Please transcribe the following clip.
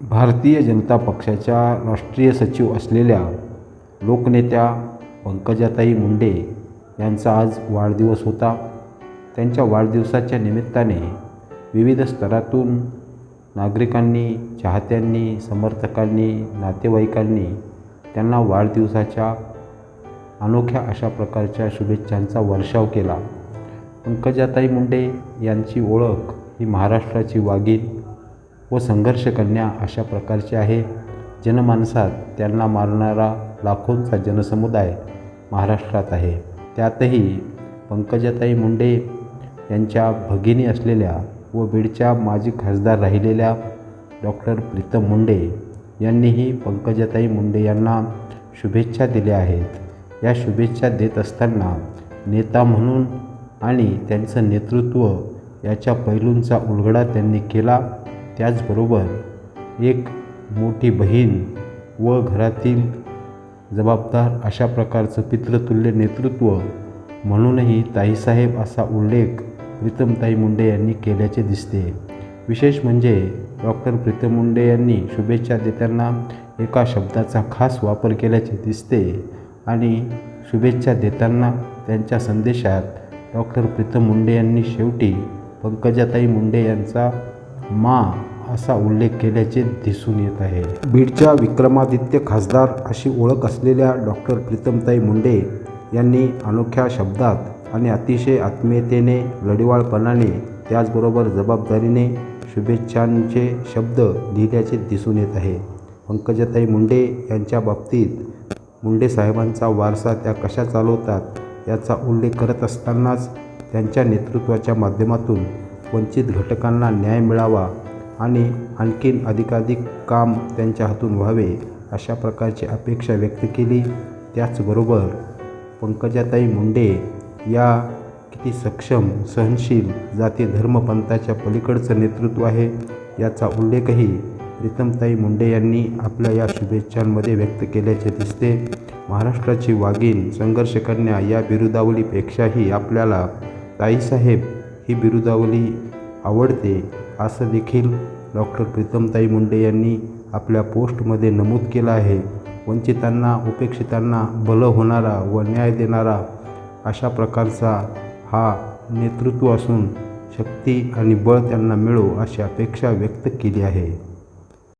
भारतीय जनता पक्षाच्या राष्ट्रीय सचिव असलेल्या लोकनेत्या पंकजाताई मुंडे यांचा आज वाढदिवस होता. त्यांच्या वाढदिवसाच्या निमित्ताने विविध स्तरातून नागरिकांनी चाहत्यांनी समर्थकांनी नातेवाईकांनी त्यांना वाढदिवसाच्या अनोख्या अशा प्रकारच्या शुभेच्छांचा वर्षाव केला. पंकजाताई मुंडे यांची ओळख ही महाराष्ट्राची वाघीण व संघर्षकन्या अशा प्रकारचे आहे. जनमानसात त्यांना मारणारा लाखोंचा जनसमुदाय महाराष्ट्रात आहे. त्यातही पंकजाताई मुंडे यांच्या भगिनी असलेल्या व बीडच्या माजी खासदार राहिलेल्या डॉक्टर प्रीतम मुंडे यांनीही पंकजाताई मुंडे यांना शुभेच्छा दिल्या आहेत. या शुभेच्छा देत असताना नेता म्हणून आणि त्यांचं नेतृत्व याच्या पैलूंचा उलगडा त्यांनी केला. त्याचबरोबर एक मोठी बहीण व घरातील जबाबदार अशा प्रकारचं पितृतुल्य नेतृत्व म्हणूनही ताईसाहेब असा उल्लेख प्रीतमताई मुंडे यांनी केल्याचे दिसते. विशेष म्हणजे डॉक्टर प्रीतम मुंडे यांनी शुभेच्छा देताना एका शब्दाचा खास वापर केल्याचे दिसते आणि शुभेच्छा देताना त्यांच्या संदेशात डॉक्टर प्रीतम मुंडे यांनी शेवटी पंकजाताई मुंडे यांचा मा असा उल्लेख केल्याचे दिसून येत आहे. बीडच्या विक्रमादित्य खासदार अशी ओळख असलेल्या डॉक्टर प्रीतमताई मुंडे यांनी अनोख्या शब्दात आणि अतिशय आत्मीयतेने लढिवाळपणाने त्याचबरोबर जबाबदारीने शुभेच्छांचे शब्द लिहिल्याचे दिसून येत आहे. पंकजाताई मुंडे यांच्या बाबतीत मुंडे साहेबांचा वारसा त्या कशा चालवतात याचा उल्लेख करत असतानाच त्यांच्या नेतृत्वाच्या माध्यमातून वंचित घटकांना न्याय मिळावा आणि आणखीन अधिकाधिक काम त्यांच्या हातून व्हावे अशा प्रकारची अपेक्षा व्यक्त केली. त्याचबरोबर पंकजाताई मुंडे या किती सक्षम सहनशील जाती धर्मपंथाच्या पलीकडचं नेतृत्व आहे याचा उल्लेखही प्रीतमताई मुंडे यांनी आपल्या या शुभेच्छांमध्ये व्यक्त केल्याचे दिसते. महाराष्ट्राची वाघीण संघर्षकन्या या बिरुदावलीपेक्षाही आपल्याला ताईसाहेब ही बिरुदावली आवडते. असं देखील डॉक्टर प्रीतमताई मुंडे यांनी आपल्या पोस्टमध्ये नमूद केलं आहे. वंचितांना उपेक्षितांना भलं होणारा व न्याय देणारा अशा प्रकारचा हा नेतृत्व असून शक्ती आणि बळ त्यांना मिळो अशी अपेक्षा व्यक्त केली आहे.